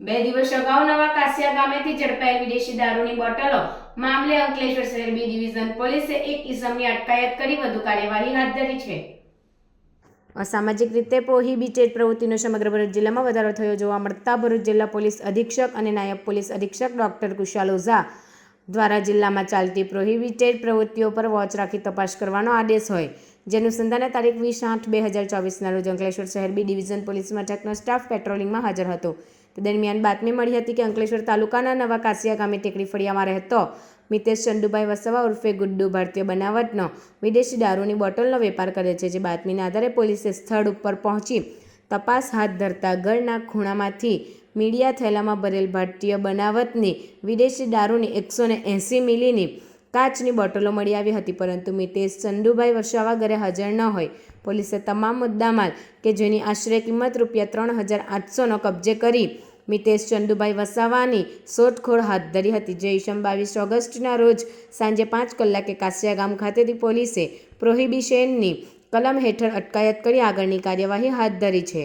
બે દિવસ અગાઉ નવા કાસિયા ગામેથી ઝડપાયેલ વિદેશી દારૂની બોટલો મામલે અંકલેશ્વર શહેર બી ડિવિઝન પોલીસે એક ઇસમની અટકાયત કરી વધુ કાર્યવાહી હાથ ધરી છે. અસામાજિક રીતે પ્રોહિબિટેડ પ્રવૃત્તિનો સમગ્ર ભરૂચ જિલ્લામાં વધારો થયો જોવા મળતા ભરૂચ જિલ્લા પોલીસ અધિક્ષક અને નાયબ પોલીસ અધિક્ષક ડોક્ટર કુશાલ ઓઝા દ્વારા જિલ્લામાં ચાલતી પ્રોહિબિટેડ પ્રવૃત્તિઓ પર વોચ રાખી તપાસ કરવાનો આદેશ હોય. જેનું સંધાને તારીખ વીસ આઠ બે હજાર ચોવીસના રોજ અંકલેશ્વર શહેર બી ડિવિઝન પોલીસ મથકનો સ્ટાફ પેટ્રોલિંગમાં હાજર હતો. તે દરમિયાન બાતમી મળી હતી કે અંકલેશ્વર તાલુકાના નવા કાસિયા ગામે ટેકડી ફળિયામાં રહેતો મિતેશ ચંદુભાઈ વસવા ઉર્ફે ગુડ્ડુ ભારતીય બનાવટનો વિદેશી દારૂની બોટલનો વેપાર કરે છે, જે બાતમીના આધારે પોલીસે સ્થળ ઉપર પહોંચી તપાસ હાથ ધરતા ઘરના ખૂણામાંથી મીડિયા થેલામાં ભરેલ ભારતીય બનાવટની વિદેશી દારૂની એકસો ને એંસી મિલીની કાચની બોટલો મળી આવી હતી, પરંતુ મિતેશ ચંદુભાઈ વસાવા ઘરે હાજર ન હોય. પોલીસે તમામ મુદ્દામાલ કે જેની આશરે કિંમત રૂપિયા ત્રણ હજાર આઠસોનો કબજે કરી મિતેશ ચંદુભાઈ વસાવાની શોધખોળ હાથ ધરી હતી. જે ઈસમ બાવીસ ઓગસ્ટના રોજ સાંજે પાંચ કલાકે કાસિયા ગામ ખાતેથી પોલીસે પ્રોહિબિશનની કલમ હેઠળ અટકાયત કરી આગળની કાર્યવાહી હાથ ધરી છે.